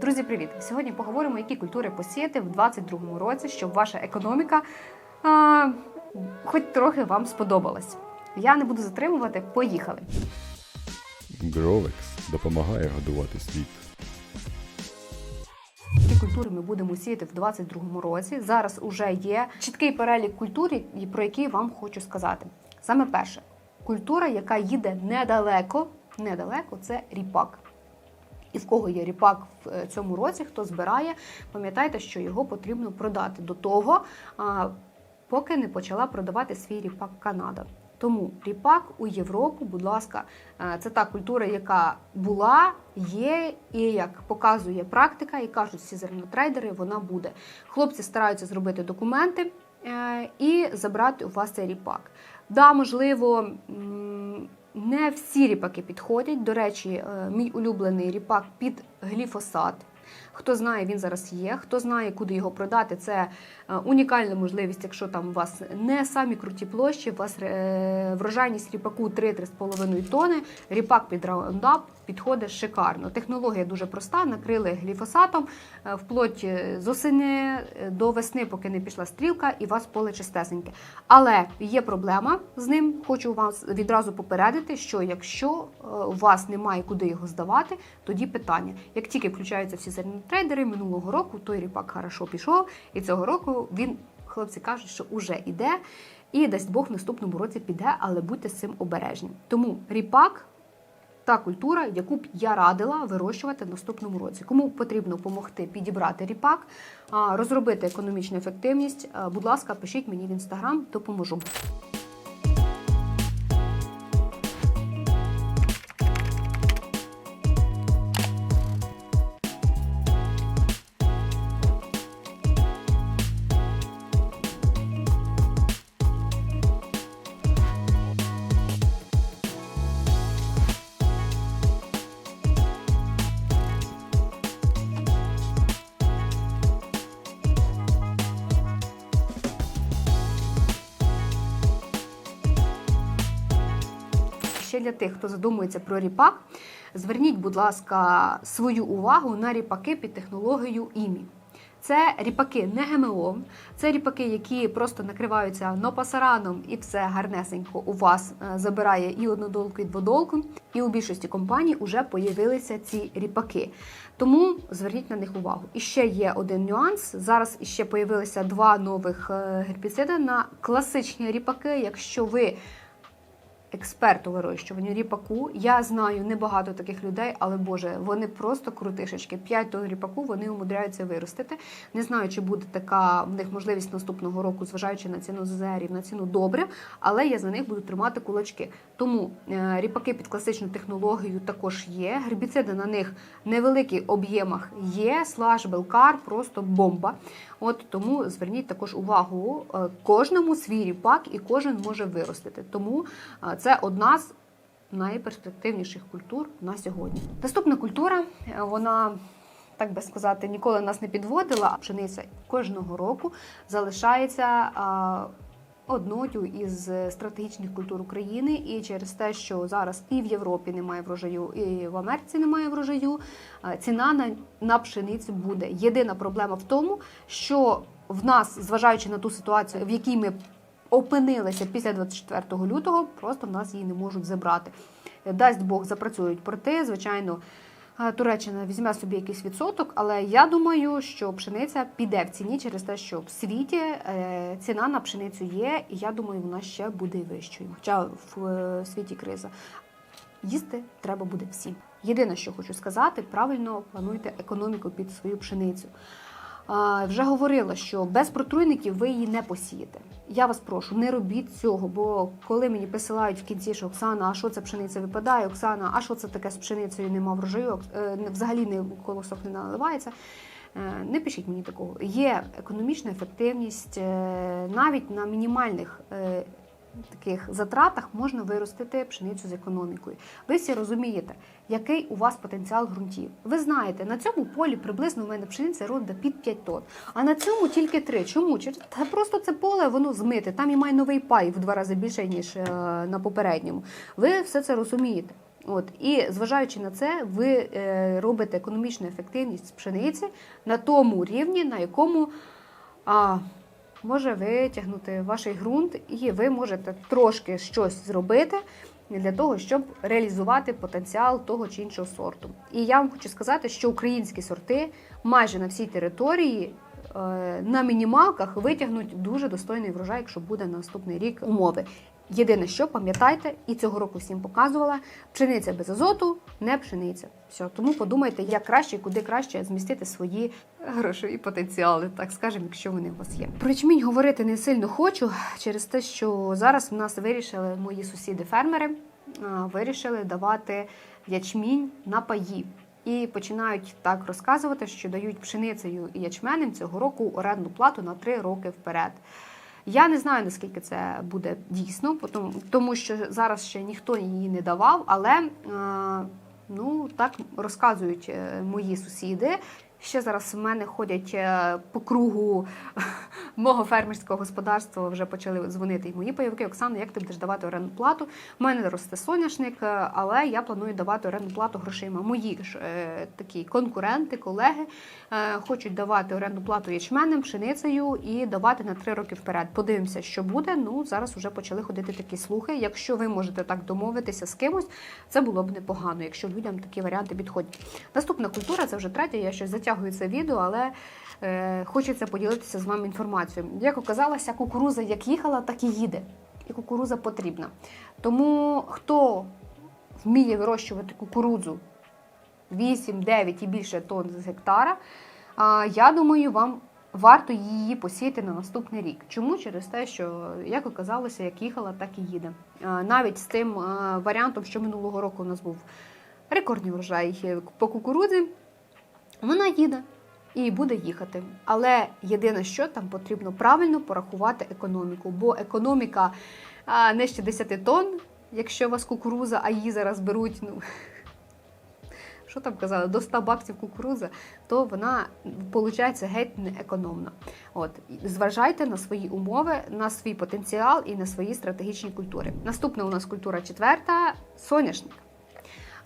Друзі, привіт! Сьогодні поговоримо, які культури посіяти в 2022 році, щоб ваша економіка а, хоч трохи вам сподобалась. Я не буду затримувати, поїхали. Гровекс допомагає годувати світ. Які культури ми будемо сіяти в 2022 році. Зараз уже є чіткий перелік культур, про які вам хочу сказати. Саме перше, культура, яка їде недалеко, недалеко, це ріпак. І в кого є ріпак в е, цьому році, хто збирає, пам'ятайте, що його потрібно продати до того, поки не почала продавати свій ріпак Канада. Тому ріпак у Європу, будь ласка, е, це та культура, яка була, є, і як показує практика, і кажуть всі зернотрейдери, вона буде. Хлопці стараються зробити документи е, і забрати у вас цей ріпак. Да, можливо, не всі ріпаки підходять. До речі, е, мій улюблений ріпак під гліфосат. Хто знає, він зараз є. Хто знає, куди його продати, це е, унікальна можливість, якщо там у вас не самі круті площі, у вас е, врожайність ріпаку 3-3,5 тони. Ріпак під раундап підходить шикарно. Технологія дуже проста. Накрили гліфосатом е, вплоть з осени до весни, поки не пішла стрілка, і у вас поле чистесеньке. Але є проблема з ним. Хочу вас відразу попередити, що якщо у вас немає куди його здавати, тоді питання. Як тільки включаються всі зернотрейдери минулого року, той ріпак хорошо пішов, і цього року він, хлопці кажуть, що уже іде. І дасть Бог в наступному році піде, але будьте з цим обережні. Тому ріпак та культура, яку б я радила вирощувати в наступному році. Кому потрібно допомогти підібрати ріпак, розробити економічну ефективність, будь ласка, пишіть мені в інстаграм, допоможу. Для тих, хто задумується про ріпак, зверніть, будь ласка, свою увагу на ріпаки під технологією ІМІ. Це ріпаки не ГМО, це ріпаки, які просто накриваються нопасараном, і все гарнесенько у вас е, забирає і однодолку, і дводолку. І у більшості компаній вже появилися ці ріпаки. Тому зверніть на них увагу. І ще є один нюанс. Зараз ще появилися два нових е, гербіциди на класичні ріпаки. Якщо ви експерт у вирощуванні ріпаку. Я знаю небагато таких людей, але Боже, вони просто крутишечки. П'ять тонн ріпаку вони умудряються виростити. Не знаю, чи буде така в них можливість наступного року, зважаючи на ціну ЗЗРів, на ціну добрив, але я за них буду тримати кулачки. Тому е, ріпаки під класичну технологію також є. Гербіциди на них невеликих об'ємах є. Слаж, белкар, просто бомба. От тому зверніть також увагу е, кожному свій ріпак і кожен може виростити. Тому е, це одна з найперспективніших культур на сьогодні. Наступна культура, е, вона. Так би сказати, ніколи нас не підводила, а пшениця кожного року залишається а, одною із стратегічних культур України. І через те, що зараз і в Європі немає врожаю, і в Америці немає врожаю, а, ціна на, на пшеницю буде. Єдина проблема в тому, що в нас, зважаючи на ту ситуацію, в якій ми опинилися після 24 лютого, просто в нас її не можуть забрати. Дасть Бог, запрацюють порти, звичайно. Туреччина візьме собі якийсь відсоток, але я думаю, що пшениця піде в ціні через те, що в світі е, ціна на пшеницю є, і я думаю, вона ще буде вищою. Хоча в е, світі криза. Їсти треба буде всім. Єдине, що хочу сказати, правильно плануйте економіку під свою пшеницю. Вже говорила, що без протруйників ви її не посієте. Я вас прошу, не робіть цього, бо коли мені присилають в кінці, що Оксана, а що це пшениця випадає? Оксана, а що це таке з пшеницею? Нема врожаю, е, взагалі не колосок не наливається. Е, Не пишіть мені такого. Є економічна ефективність е, навіть на мінімальних таких затратах можна виростити пшеницю з економікою. Ви всі розумієте, який у вас потенціал ґрунтів. Ви знаєте, на цьому полі приблизно у мене пшениця рода під 5 тонн, а на цьому тільки 3. Чому? Та просто це поле воно змите. Там і має новий пай в два рази більше, ніж е, на попередньому. Ви все це розумієте. От і зважаючи на це, ви е, робите економічну ефективність пшениці на тому рівні, на якому а, може витягнути ваш ґрунт, і ви можете трошки щось зробити для того, щоб реалізувати потенціал того чи іншого сорту. І я вам хочу сказати, що українські сорти майже на всій території е, на мінімалках витягнуть дуже достойний врожай, якщо буде на наступний рік умови. Єдине, що пам'ятайте, і цього року всім показувала: пшениця без азоту не пшениця. Все, тому подумайте, як краще і куди краще змістити свої грошові потенціали, так скажемо, якщо вони у вас є. Про ячмінь говорити не сильно хочу через те, що зараз в нас вирішили мої сусіди-фермери вирішили давати ячмінь на паї. І починають так розказувати, що дають пшеницею і ячменем цього року орендну плату на 3 роки вперед. Я не знаю, наскільки це буде дійсно, тому- що зараз ще ніхто її не давав, але е, ну, так розказують е, мої сусіди. Ще зараз в мене ходять е, по кругу мого фермерського господарства, вже почали дзвонити і мої пайовики. Оксана, як ти будеш давати орендну плату? У мене росте соняшник, е, але я планую давати орендну плату грошима. Мої ж е, такі конкуренти, колеги е, хочуть давати орендну плату ячменем, пшеницею і давати на три роки вперед. Подивимося, що буде. Ну зараз вже почали ходити такі слухи. Якщо ви можете так домовитися з кимось, це було б непогано, якщо людям такі варіанти підходять. Наступна культура це вже третя. Я щось затягую це відео, але е, хочеться поділитися з вами інформацією. Як оказалося, кукуруза як їхала, так і їде. І кукуруза потрібна. Тому хто вміє вирощувати кукурудзу 8, 9 і більше тонн з гектара, я думаю, вам варто її посіяти на наступний рік. Чому? Через те, що, як оказалося, як їхала, так і їде. Навіть з тим варіантом, що минулого року у нас був рекордний врожай по кукурудзі, вона їде і буде їхати. Але єдине, що там потрібно правильно порахувати економіку, бо економіка а, нижче 10 тонн, якщо у вас кукуруза, а її зараз беруть, ну. Що там казали, до 100 баксів кукуруза, то вона виходить геть неекономна. От зважайте на свої умови, на свій потенціал і на свої стратегічні культури. Наступна у нас культура четверта соняшник.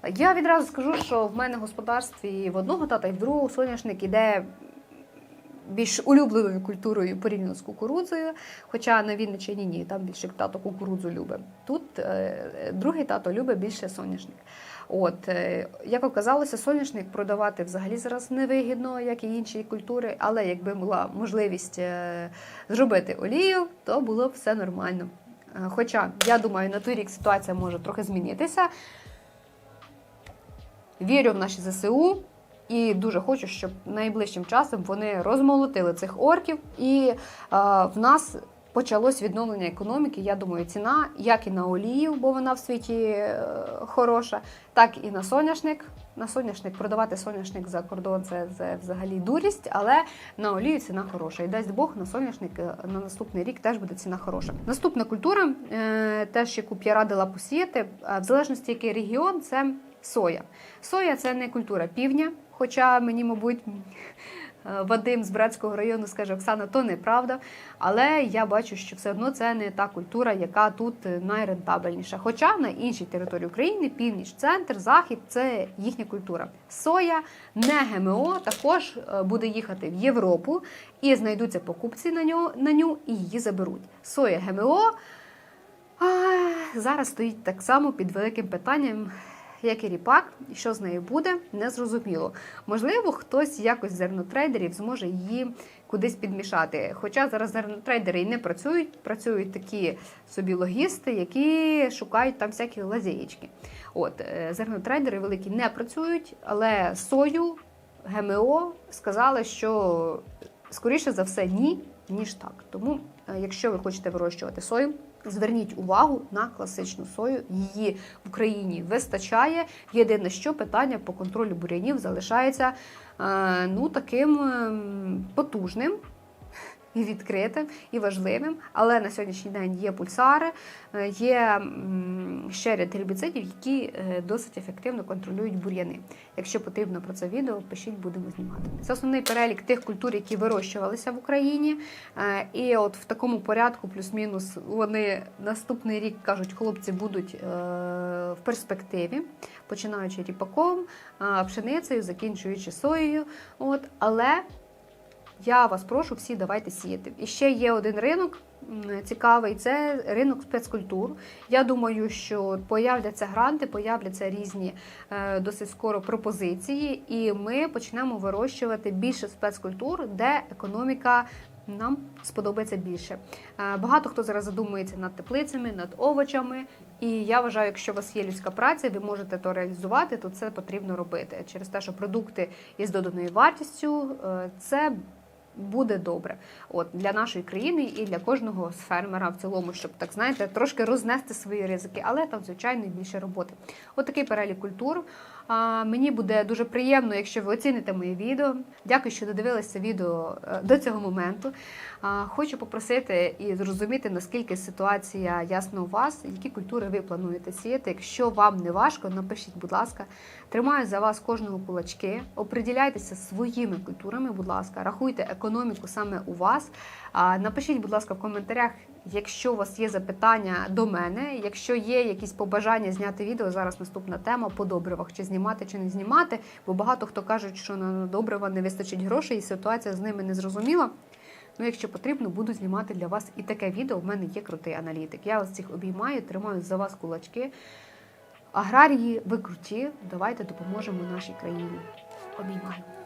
Я відразу скажу, що в мене в господарстві в одного тата і в другого соняшник іде більш улюбленою культурою порівняно з кукурудзою. Хоча на Вінниччині ні, там більше тато кукурудзу любить. Тут е, другий тато любить більше соняшник. От, е, як оказалося, соняшник продавати взагалі зараз невигідно, як і інші культури, але якби була можливість е, зробити олію, то було б все нормально. Хоча, я думаю, на той рік ситуація може трохи змінитися. Вірю в наші ЗСУ і дуже хочу, щоб найближчим часом вони розмолотили цих орків, і е, в нас почалось відновлення економіки. Я думаю, ціна як і на олію, бо вона в світі е, хороша, так і на соняшник. На соняшник продавати соняшник за кордон це, це взагалі дурість, але на олію ціна хороша. І дасть Бог на соняшник е, на наступний рік теж буде ціна хороша. Наступна культура, е, теж яку б я радила посіяти, е, в залежності який регіон, це соя. Соя це не культура півдня, хоча мені, мабуть, Вадим з Братського району скаже, Оксана, то неправда. Але я бачу, що все одно це не та культура, яка тут найрентабельніша. Хоча на іншій території України, північ, центр, захід це їхня культура. Соя не ГМО також е, буде їхати в Європу і знайдуться покупці на нього на ню і її заберуть. Соя ГМО а, зараз стоїть так само під великим питанням, як і ріпак, що з нею буде, незрозуміло. Можливо, хтось якось зернотрейдерів зможе її кудись підмішати. Хоча зараз зернотрейдери і не працюють, працюють такі собі логісти, які шукають там всякі лазєєчки. От е, зернотрейдери великі не працюють, але сою ГМО сказали, що скоріше за все ні, ніж так. Тому, е, якщо ви хочете вирощувати сою, зверніть увагу на класичну сою. Її в Україні вистачає. Єдине, що питання по контролю бур'янів залишається е, ну таким ем, потужним. І відкритим, і важливим, але на сьогоднішній день є пульсари, е, є ще ряд гербіцидів, які е, досить ефективно контролюють бур'яни. Якщо потрібно про це відео, пишіть, будемо знімати. Це основний перелік тих культур, які вирощувалися в Україні. Е, І от в такому порядку, плюс-мінус, вони наступний рік кажуть, хлопці будуть в перспективі, починаючи ріпаком, пшеницею, закінчуючи соєю. От, але я вас прошу всі давайте сіяти. І ще є один ринок цікавий це ринок спецкультур. Я думаю, що появляться гранти, появляться різні е, досить скоро пропозиції, і ми почнемо вирощувати більше спецкультур, де економіка. Нам сподобається більше. Е, Багато хто зараз задумується над теплицями, над овочами. І я вважаю, якщо у вас є людська праця, ви можете то реалізувати, то це потрібно робити. Через те, що продукти із доданою вартістю, е, це буде добре. От для нашої країни і для кожного з фермера в цілому, щоб так знаєте, трошки рознести свої ризики, але там звичайно більше роботи. От такий перелік культур. Мені буде дуже приємно, якщо ви оціните моє відео. Дякую, що додивилися відео е, до цього моменту. Хочу попросити і зрозуміти, наскільки ситуація ясна у вас, які культури ви плануєте сіяти. Якщо вам не важко, напишіть, будь ласка. Тримаю за вас кожного кулачки. Оприділяйтеся своїми культурами, будь ласка, рахуйте економіку саме у вас. Напишіть, будь ласка, в коментарях, якщо у вас є запитання до мене, якщо є якісь побажання зняти відео. Зараз наступна тема по добривах, чи знімати, чи не знімати. Бо багато хто кажуть, що на добрива не вистачить грошей, і ситуація з ними не зрозуміла. Ну, якщо потрібно, буду знімати для вас і таке відео. В мене є крутий аналітик. Я вас всіх обіймаю, тримаю за вас кулачки. Аграрії, ви круті. Давайте допоможемо нашій країні. Обіймаю.